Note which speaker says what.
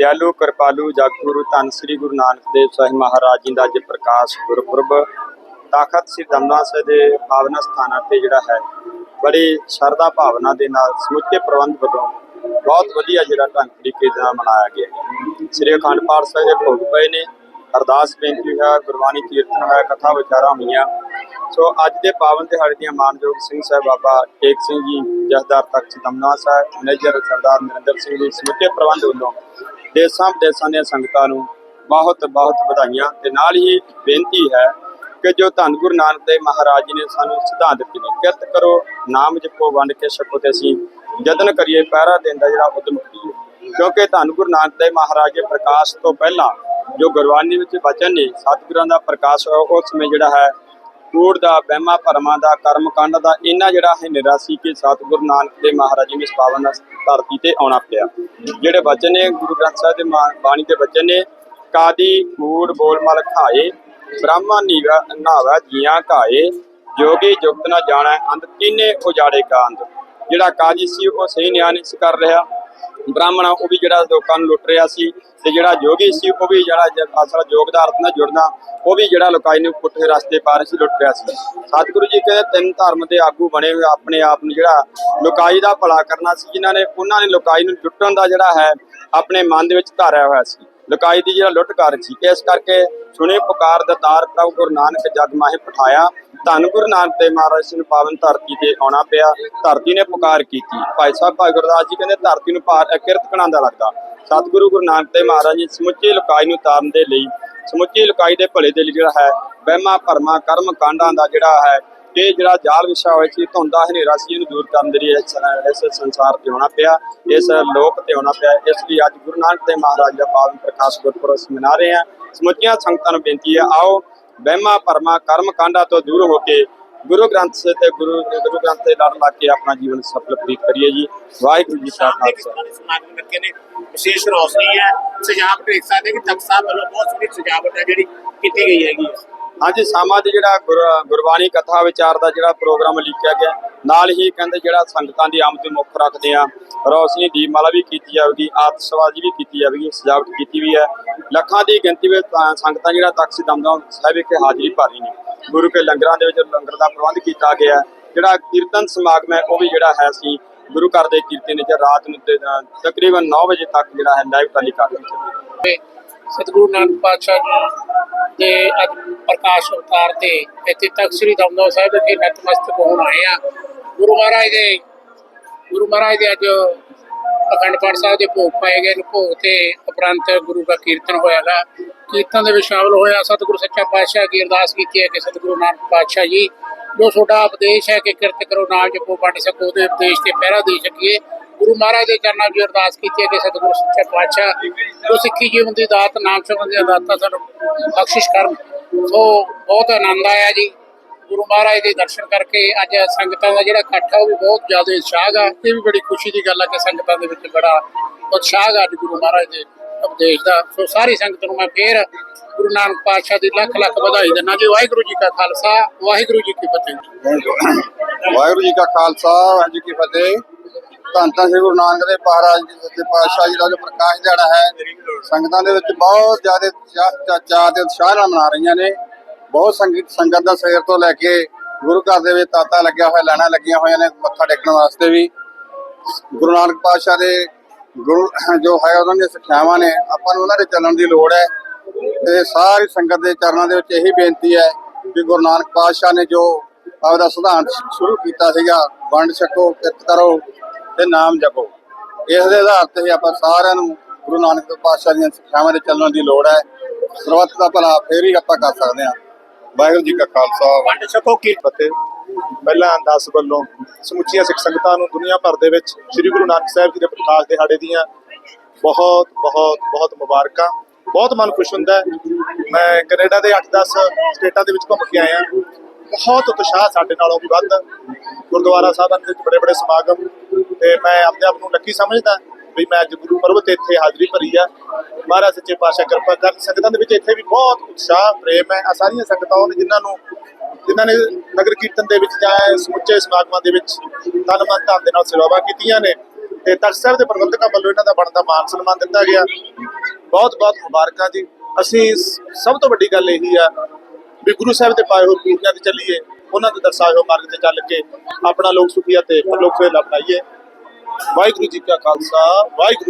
Speaker 1: ਦਿਆਲੂ, ਕਿਰਪਾਲੂ ਜਗਤਗੁਰੂ ਧੰਨ ਸ੍ਰੀ ਗੁਰੂ ਨਾਨਕ ਦੇਵ ਸਾਹਿਬ ਮਹਾਰਾਜ ਜੀ ਦਾ ਅੱਜ ਪ੍ਰਕਾਸ਼ ਗੁਰਪੁਰਬ ਤਾਕਤ ਸ੍ਰੀ ਦਮਦਮਾ ਸਾਹਿਬ ਦੇ ਪਾਵਨ ਸਥਾਨਾਂ ਤੇ ਜਿਹੜਾ ਹੈ, ਬੜੀ ਸ਼ਰਧਾ ਭਾਵਨਾ ਦੇ ਨਾਲ ਸਮੁੱਚੇ ਪ੍ਰਬੰਧ ਵੱਲੋਂ ਬਹੁਤ ਵਧੀਆ ਜਿਹੜਾ ਢੰਗ ਤਰੀਕੇ ਦੇ ਨਾਲ ਮਨਾਇਆ ਗਿਆ ਸ੍ਰੀ ਅਖੰਡ ਪਾਠ ਸਾਹਿਬ ਦੇ ਭੋਗ ਪਏ ਨੇ, ਅਰਦਾਸ ਬੇਨਤੀ ਹੋਇਆ ਗੁਰਬਾਣੀ ਕੀਰਤਨ ਹੋਇਆ ਕਥਾ ਵਿਚਾਰਾਂ ਹੋਈਆਂ। ਸੋ ਅੱਜ ਦੇ ਪਾਵਨ ਦਿਹਾੜੇ ਦੀਆਂ ਮਾਨਯੋਗ ਸਿੰਘ ਸਾਹਿਬ ਬਾਬਾ ਟੇਕ ਸਿੰਘ ਜੀ, ਜਥੇਦਾਰ ਤਖਤ ਦਮਨਾ ਸਾਹਿਬ, ਮੈਨੇਜਰ ਸਰਦਾਰ ਨਰਿੰਦਰ ਸਿੰਘ ਜੀ, ਸਮੁੱਚੇ ਪ੍ਰਬੰਧ ਵੱਲੋਂ ਦੇਸਾਂ ਵਿਦੇਸਾਂ ਦੀਆਂ ਸੰਗਤਾਂ ਨੂੰ ਬਹੁਤ ਬਹੁਤ ਵਧਾਈਆਂ ਤੇ ਨਾਲ ਹੀ ਬੇਨਤੀ ਹੈ ਕਿ ਜੋ ਧੰਨ ਗੁਰੂ ਨਾਨਕ ਦੇਵ ਮਹਾਰਾਜ ਜੀ ਨੇ ਸਾਨੂੰ ਸਿਧਾਂਤ ਦਿੱਤੇ ਕਿਰਤ ਕਰੋ, ਨਾਮ ਜਪੋ, ਵੰਡ ਕੇ ਛਕੋ ਤੇ ਅਸੀਂ ਯਤਨ ਕਰੀਏ, ਪਹਿਰਾ ਦੇਣ ਦਾ ਜਿਹੜਾ ਉਦਮ ਕਰੀਏ। ਕਿਉਂਕਿ ਧੰਨ ਗੁਰੂ ਨਾਨਕ ਦੇਵ ਮਹਾਰਾਜ ਦੇ ਪ੍ਰਕਾਸ਼ ਤੋਂ ਪਹਿਲਾਂ ਜੋ ਗੁਰਬਾਣੀ ਵਿੱਚ ਬਚਨ ਨੇ, ਸਤਿਗੁਰਾਂ ਦਾ ਪ੍ਰਕਾਸ਼ ਹੋਇਆ, ਉਸ ਸਮੇਂ ਜਿਹੜਾ ਹੈ ਕੂੜ ਦਾ, ਵਹਿਮਾਂ ਭਰਮਾਂ ਦਾ ਕਰਮ ਕਾਂਡ ਦਾ, ਇੰਨਾ ਜਿਹੜਾ ਹੈ ਨਿਰਾਸੀ ਕਿ ਸਤਿਗੁਰੂ ਨਾਨਕ ਦੇਵ ਮਹਾਰਾਜ ਜੀ ਨੇ ਇਸ ਪਾਵਨ ਧਰਤੀ ਤੇ ਆਉਣਾ ਪਿਆ। ਜਿਹੜੇ ਬਚਨ ਨੇ, ਗੁਰੂ ਗ੍ਰੰਥ ਸਾਹਿਬ ਦੇ ਬਾਣੀ ਦੇ ਬਚਨ ਨੇ, ਕਾਦੀ ਕੂੜ, ਬੋਲ ਮਲ ਖਾਏ ਬ੍ਰਾਹਮਣ ਨੀਵਾ, ਨਾਵਾ ਜੀਆਂ ਘਾਏ, ਜੋਗੀ ਜੁਗਤ ਨਾ ਜਾਣਾ, ਅੰਧ ਤਿੰਨੇ ਉਜਾੜੇ ਕਾ ਅੰਧ ਜਿਹੜਾ ਕਾਜੀ ਸੀ, ਉਹ ਸਹੀ ਨਿਆਂ ਨਹੀਂ ਕਰ ਰਿਹਾ। ਬ੍ਰਾਹਮਣ ਆ, ਉਹ ਵੀ ਜਿਹੜਾ ਲੋਕਾਂ ਨੂੰ ਲੁੱਟ ਰਿਹਾ ਸੀ ਤੇ ਜਿਹੜਾ ਜੋਗੀ ਸੀ ਉਹ ਵੀ ਜਿਹੜਾ ਜ- ਅਸਲ ਯੋਗ ਦਾ ਅਰਥ ਨਾਲ ਜੁੜਨਾ ਉਹ ਵੀ ਜਿਹੜਾ ਲੋਕਾਈ ਨੂੰ ਪੁੱਠੇ ਰਸਤੇ ਪਾਰ ਸੀ ਲੁੱਟ ਰਿਹਾ ਸੀ। ਸਤਿਗੁਰੂ ਜੀ ਕਹਿੰਦੇ ਤਿੰਨ ਧਰਮ ਦੇ ਆਗੂ ਬਣੇ ਹੋਏ ਆਪਣੇ ਆਪ ਨੂੰ ਜਿਹੜਾ ਲੋਕਾਈ ਦਾ ਭਲਾ ਕਰਨਾ ਸੀ ਜਿਨ੍ਹਾਂ ਨੇ ਉਹਨਾਂ ਨੇ ਲੋਕਾਈ ਨੂੰ ਲੁੱਟਣ ਦਾ ਜਿਹੜਾ ਹੈ ਆਪਣੇ ਮਨ ਦੇ ਵਿੱਚ ਧਾਰਿਆ ਹੋਇਆ ਸੀ। ਲੋਕਾਈ ਦੀ ਜਿਹੜਾ ਲੁੱਟ ਕਰ ਸੀ, ਇਸ ਕਰਕੇ ਸੁਣੇ ਪੁਕਾਰ, ਦਤਾਰ ਪ੍ਰਭੂ ਗੁਰੂ ਨਾਨਕ ਜਗ ਮਾਹਿ ਪਠਾਇਆ। ਧੰਨ ਗੁਰੂ ਨਾਨਕ ਦੇਵ ਮਹਾਰਾਜ ਜੀ ਪਾਵਨ ਧਰਤੀ ਤੇ ਆਉਣਾ ਪਿਆ। ਧਰਤੀ ਨੇ ਪੁਕਾਰ ਕੀਤੀ। ਭਾਈ ਸਾਹਿਬ ਭਾਈ ਗੁਰਦਾਸ ਜੀ ਕਹਿੰਦੇ, ਧਰਤੀ ਨੂੰ ਭਾਰ ਕਿਰਤ ਕਣਾਂਦਾ ਲੱਗਦਾ। ਸਤਿਗੁਰੂ ਗੁਰੂ ਨਾਨਕ ਦੇਵ ਮਹਾਰਾਜ ਜੀ, ਸਮੁੱਚੀ ਲੁਕਾਈ ਨੂੰ ਤਾਰਨ ਦੇ ਲਈ, ਸਮੁੱਚੀ ਲੁਕਾਈ ਦੇ ਭਲੇ ਦੇ ਲਈ ਜਿਹੜਾ ਹੈ, ਵਹਿਮਾਂ ਭਰਮਾਂ, ਕਰਮ ਕਾਂਡਾਂ ਦਾ ਜਿਹੜਾ ਹੈ ਇਹ ਜਿਹੜਾ ਜਾਲ ਵਿਛਾ ਹੋਇਆ ਸੀ ਧੁੰਦਾ ਹਨੇਰਾ ਸੀ ਇਹਨੂੰ ਦੂਰ ਕਰਨ ਦੇ ਲਈ ਇਸ ਸੰਸਾਰ ਤੇ ਆਉਣਾ ਪਿਆ ਇਸ ਲੋਕ ਤੇ ਆਉਣਾ ਪਿਆ। ਇਸ ਲਈ ਅੱਜ ਗੁਰੂ ਨਾਨਕ ਦੇਵ ਮਹਾਰਾਜ ਦਾ ਪਾਵਨ ਪ੍ਰਕਾਸ਼ ਗੁਰਪੁਰਬ ਮਨਾ ਰਹੇ ਹਾਂ। ਸਮੁੱਚੀਆਂ ਸੰਗਤਾਂ ਨੂੰ ਬੇਨਤੀ ਹੈ ਆਓ ਵਹਿਮਾਂ ਭਰਮਾਂ ਕਰਮ ਕਾਂਡਾਂ ਤੋਂ ਦੂਰ ਹੋ ਕੇ ਗੁਰੂ ਗ੍ਰੰਥ ਸਾਹਿਬ ਤੇ ਗੁਰੂ ਗੁਰੂ ਗ੍ਰੰਥ ਤੇ ਲੜ ਲੱਗ ਕੇ ਆਪਣਾ ਜੀਵਨ ਸਫਲ ਬਤੀਤ ਕਰੀਏ ਜੀ। ਵਾਹਿਗੁਰੂ ਜੀ ਕਾ ਖਾਲਸਾ।
Speaker 2: ਸਮਾਗਮ ਲੱਗੇ ਨੇ ਵਿਸ਼ੇਸ਼ ਰੌਸ਼ਨੀ ਹੈ। ਸਜਾਵਟ ਦੇਖ ਸਕਦੇ ਕਿ ਤਖਤ ਸਾਹਿਬ ਵੱਲੋਂ ਬਹੁਤ ਸੋਹਣੀ ਸਜਾਵਟ ਹੈ ਜਿਹੜੀ ਕੀਤੀ ਗਈ ਹੈਗੀ। ਹੈ
Speaker 1: ਹਾਂਜੀ ਸਾਮਾ ਦੀ ਜਿਹੜਾ ਗੁਰ- ਗੁਰਬਾਣੀ ਕਥਾ ਵਿਚਾਰ ਦਾ ਜਿਹੜਾ ਪ੍ਰੋਗਰਾਮ ਲਿਖਿਆ ਗਿਆ, ਨਾਲ ਹੀ ਕਹਿੰਦੇ ਜਿਹੜਾ ਸੰਗਤਾਂ ਦੀ ਆਮਦ ਮੁੱਖ ਰੱਖਦੇ ਆ ਰੌਸ਼ਨੀ ਦੀਪਮਾਲਾ ਵੀ ਕੀਤੀ ਜਾਵੇਗੀ, ਆਤਿਸ਼ਬਾਜ਼ੀ ਵੀ ਕੀਤੀ ਜਾਵੇਗੀ, ਸਜਾਵਟ ਕੀਤੀ ਵੀ ਹੈ। ਲੱਖਾਂ ਦੀ ਗਿਣਤੀ ਵਿੱਚ ਸੰਗਤਾਂ ਜਿਹੜਾ ਤਖਤ ਦਮਦਮ ਸਾਹਿਬ ਵਿਖੇ ਹਾਜ਼ਰੀ ਭਰ ਰਹੀ ਨੇ। ਗੁਰੂ ਕੇ ਲੰਗਰਾਂ ਦੇ ਵਿੱਚ ਲੰਗਰ ਦਾ ਪ੍ਰਬੰਧ ਕੀਤਾ ਗਿਆ ਜਿਹੜਾ ਕੀਰਤਨ ਸਮਾਗਮ ਹੈ, ਉਹ ਵੀ ਜਿਹੜਾ ਹੈ ਅਸੀਂ ਗੁਰੂ ਘਰ ਦੇ ਕੀਰਤਨ ਚ ਰਾਤ ਨੂੰ ਤਕਰੀਬਨ 9 ਵਜੇ ਤੱਕ ਜਿਹੜਾ ਹੈ ਲਾਈਵ ਟੈਲੀ ਕਰ
Speaker 3: ਸਤਿਗੁਰੂ ਨਾਨਕ ਪਾਤਸ਼ਾਹ ਜੀ ਦੇ ਅੱਜ ਪ੍ਰਕਾਸ਼ ਅਵਤਾਰ ਤੇ ਇੱਥੇ ਤਖਤ ਸ੍ਰੀ ਦਮਦਮਾ ਸਾਹਿਬ ਵਿਖੇ ਨਤਮਸਤਕ ਹੋਣ ਆਏ ਆ। ਗੁਰੂ ਮਹਾਰਾਜ ਦੇ ਗੁਰੂ ਮਹਾਰਾਜ ਦੇ ਅੱਜ ਅਖੰਡ ਪਾਠ ਸਾਹਿਬ ਦੇ ਭੋਗ ਪਾਏ ਗਏ ਨੇ। ਭੋਗ ਤੇ ਉਪਰੰਤ ਗੁਰੂ ਦਾ ਕੀਰਤਨ ਹੋਇਆਗਾ ਕੀਰਤਨ ਦੇ ਵਿੱਚ ਸ਼ਾਮਲ ਹੋਇਆ ਸਤਿਗੁਰੂ ਸੱਚਾ ਪਾਤਸ਼ਾਹ ਕੀ ਅਰਦਾਸ ਕੀਤੀ ਹੈ ਕਿ ਸਤਿਗੁਰੂ ਨਾਨਕ ਪਾਤਸ਼ਾਹ ਜੀ, ਜੋ ਤੁਹਾਡਾ ਉਪਦੇਸ਼ ਹੈ ਕਿ ਕਿਰਤ ਕਰੋ ਨਾਮ ਜਪੋ, ਵੰਡ ਸਕੋ ਦੇ ਉਪਦੇਸ਼ ਤੇ ਪਹਿਰਾ ਦੇ ਸਕੀਏ। ਗੁਰੂ ਮਹਾਰਾਜ ਦੇ ਚਰਨਾਂ 'ਚ ਅਰਦਾਸ ਕੀਤੀ ਹੈ ਕਿ ਸਤਿਗੁਰੂ ਸੱਚਾ ਪਾਤਸ਼ਾਹ, ਜੋ ਸਿੱਖੀ ਜੀਵਨ ਦੀ ਦਾਤ, ਨਾਮ ਸ਼ਬਦ ਦੀਆਂ ਸਾਨੂੰ, ਬਖਸ਼ਿਸ਼ ਕਰਨ। ਸੋ ਬਹੁਤ ਆਨੰਦ ਆਇਆ ਜੀ। ਗੁਰੂ ਮਹਾਰਾਜ ਦੇ ਦਰਸ਼ਨ ਕਰਕੇ ਅੱਜ ਸੰਗਤਾਂ ਦਾ ਜਿਹੜਾ ਇਕੱਠ ਆ, ਉਹ ਵੀ ਬਹੁਤ ਜ਼ਿਆਦਾ ਉਤਸ਼ਾਹ ਆ। ਇਹ ਵੀ ਬੜੀ ਖੁਸ਼ੀ ਦੀ ਗੱਲ ਆ ਕਿ ਸੰਗਤਾਂ ਦੇ ਵਿੱਚ ਬੜਾ ਉਤਸ਼ਾਹ ਆ ਅੱਜ ਗੁਰੂ ਮਹਾਰਾਜ ਦੇ ਉਪਦੇਸ਼ ਦਾ। ਸੋ ਸਾਰੀ ਸੰਗਤ ਨੂੰ ਮੈਂ ਫੇਰ ਗੁਰੂ ਨਾਨਕ ਪਾਤਸ਼ਾਹ ਦੀ ਲੱਖ ਲੱਖ ਵਧਾਈ ਦਿੰਦਾ। ਜੀ, ਵਾਹਿਗੁਰੂ ਜੀ ਕਾ ਖਾਲਸਾ, ਵਾਹਿਗੁਰੂ ਜੀ ਕੀ ਫਤਿਹ।
Speaker 4: ਵਾਹਿਗੁਰੂ ਜੀ ਕਾ ਖਾਲਸਾ, ਵਾਹਿਗੁਰੂ ਜੀ ਕੀ ਫਤਿਹ। ਧੰਨ ਧੰਨ ਸ੍ਰੀ ਗੁਰੂ ਨਾਨਕ ਦੇਵ ਮਹਾਰਾਜ ਜੀ ਸੱਚੇ ਪਾਤਸ਼ਾਹ ਜੀ ਦਾ ਜੋ ਪ੍ਰਕਾਸ਼ ਦਿਹਾੜਾ ਹੈ, ਸੰਗਤਾਂ ਦੇ ਵਿੱਚ ਬਹੁਤ ਜ਼ਿਆਦਾ ਚਾਅ- ਤੇ ਉਤਸ਼ਾਹ ਨਾਲ ਮਨਾ ਰਹੀਆਂ ਨੇ। ਬਹੁਤ ਸੰਗਤ ਸੰਗਤ ਦਾ ਸਵੇਰ ਤੋਂ ਲੈ ਕੇ ਗੁਰੂ ਘਰ ਦੇ ਵਿੱਚ ਤਾਤਾ ਲੱਗਿਆ ਹੋਇਆ ਲਾਣਾ ਲੱਗੀਆਂ ਹੋਈਆਂ ਨੇ, ਮੱਥਾ ਟੇਕਣ ਵਾਸਤੇ ਵੀ। ਗੁਰੂ ਨਾਨਕ ਪਾਤਸ਼ਾਹ ਦੇ ਗੁਰੂ ਜੋ ਹੈ, ਉਹਨਾਂ ਦੀਆਂ ਸਿੱਖਿਆਵਾਂ ਨੇ, ਆਪਾਂ ਨੂੰ ਉਹਨਾਂ ਦੇ ਚੱਲਣ ਦੀ ਲੋੜ ਹੈ। ਤੇ ਸਾਰੀ ਸੰਗਤ ਦੇ ਚਰਨਾਂ ਦੇ ਵਿੱਚ ਇਹੀ ਬੇਨਤੀ ਹੈ ਕਿ ਗੁਰੂ ਨਾਨਕ ਪਾਤਸ਼ਾਹ ਨੇ ਜੋ ਆਪਦਾ ਸਿਧਾਂਤ ਸ਼ੁਰੂ ਕੀਤਾ ਸੀਗਾ, ਵੰਡ ਛਕੋ ਕਿਰਤ ਕਰੋ ਤੇ ਨਾਮ ਜਪੋ। ਇਸ ਦੇ ਆਧਾਰ ਤੇ ਆਪਾਂ ਸਾਰਿਆਂ ਨੂੰ ਗੁਰੂ ਨਾਨਕ ਪਾਤਸ਼ਾਹ ਦੀਆਂ ਸਿੱਖਿਆਵਾਂ ਦੇ ਚੱਲਣ ਦੀ ਲੋੜ ਹੈ। ਸਰਬੱਤ ਦਾ ਭਲਾ ਫੇਰ ਹੀ ਆਪਾਂ ਕਰ ਸਕਦੇ ਹਾਂ। ਵਾਹਿਗੁਰੂ ਜੀ ਕਾ ਖਾਲਸਾ
Speaker 2: ਵੰਡ ਛਕੋ ਕੀ
Speaker 5: ਫਤਿਹ। ਪਹਿਲਾਂ ਦਾਸ ਵੱਲੋਂ ਸਮੁੱਚੀਆਂ ਸਿੱਖ ਸੰਗਤਾਂ ਨੂੰ ਦੁਨੀਆ ਭਰ ਦੇ ਵਿੱਚ ਸ੍ਰੀ ਗੁਰੂ ਨਾਨਕ ਸਾਹਿਬ ਜੀ ਦੇ ਪ੍ਰਕਾਸ਼ ਦਿਹਾੜੇ ਦੀਆਂ ਬਹੁਤ ਬਹੁਤ ਬਹੁਤ ਮੁਬਾਰਕਾਂ। ਬਹੁਤ ਮਨ ਖੁਸ਼ ਹੁੰਦਾ ਹੈ। ਮੈਂ ਕੈਨੇਡਾ ਦੇ 8-10 ਸਟੇਟਾਂ ਦੇ ਵਿੱਚ ਘੁੰਮ ਕੇ ਆਇਆ। ਬਹੁਤ ਉਤਸ਼ਾਹ ਸਾਡੇ ਨਾਲੋਂ ਵੀ ਵੱਧ। ਗੁਰਦੁਆਰਾ ਸਾਹਿਬਾਂ ਦੇ ਵਿੱਚ ਬੜੇ ਬੜੇ ਸਮਾਗਮ ਤੇ ਮੈਂ ਆਪਣੇ ਆਪ ਨੂੰ ਲੱਕੀ ਸਮਝਦਾ ਵੀ ਮੈਂ ਅੱਜ ਗੁਰੂ ਪਰਬ ਤੇ ਇੱਥੇ ਹਾਜ਼ਰੀ ਭਰੀ ਆ। ਮਹਾਰਾਜ ਸੱਚੇ ਪਾਤਸ਼ਾਹ ਕਿਰਪਾ ਕਰਨ, ਸੰਗਤਾਂ ਦੇ ਵਿੱਚ ਇੱਥੇ ਵੀ ਬਹੁਤ ਉਤਸ਼ਾਹ, ਪ੍ਰੇਮ ਹੈ। ਆ ਸਾਰੀਆਂ ਸੰਗਤਾਂ ਨੇ ਜਿਨ੍ਹਾਂ ਨੂੰ, ਜਿਨ੍ਹਾਂ ਨੇ ਨਗਰ ਕੀਰਤਨ ਦੇ ਵਿੱਚ ਜਾਂ ਸਮੁੱਚੇ ਸਮਾਗਮਾਂ ਦੇ ਵਿੱਚ ਤਨ ਮਨ ਧਨ ਦੇ ਨਾਲ ਸੇਵਾਵਾਂ ਕੀਤੀਆਂ ਨੇ। ਤੇ ਤਖਤ ਸਾਹਿਬ ਦੇ ਪ੍ਰਬੰਧਕਾਂ ਵੱਲੋਂ ਇਹਨਾਂ ਦਾ ਬਣਦਾ ਮਾਨ ਸਨਮਾਨ ਦਿੱਤਾ ਗਿਆ। ਬਹੁਤ ਬਹੁਤ ਮੁਬਾਰਕਾਂ ਜੀ। ਅਸੀਂ ਸਭ ਤੋਂ ਵੱਡੀ ਗੱਲ ਇਹੀ ਆ ਵੀ ਗੁਰੂ ਸਾਹਿਬ ਦੇ ਪਾਏ ਹੋਏ ਪੂਰਨਿਆਂ ਤੇ ਚੱਲੀਏ। ਉਹਨਾਂ ਦੇ ਦਰਸਾਏ ਹੋਏ ਮਾਰਗ ਤੇ ਚੱਲ ਕੇ ਆਪਣਾ ਲੋਕ ਸੁਖੀਆ ਤੇ ਪਰਲੋਕ ਫੇਰ ਬਣਾਈਏ ਵਾਹਿਗੁਰੂ ਜੀ ਕਾ ਖਾਲਸਾ, ਵਾਹਿਗੁਰੂ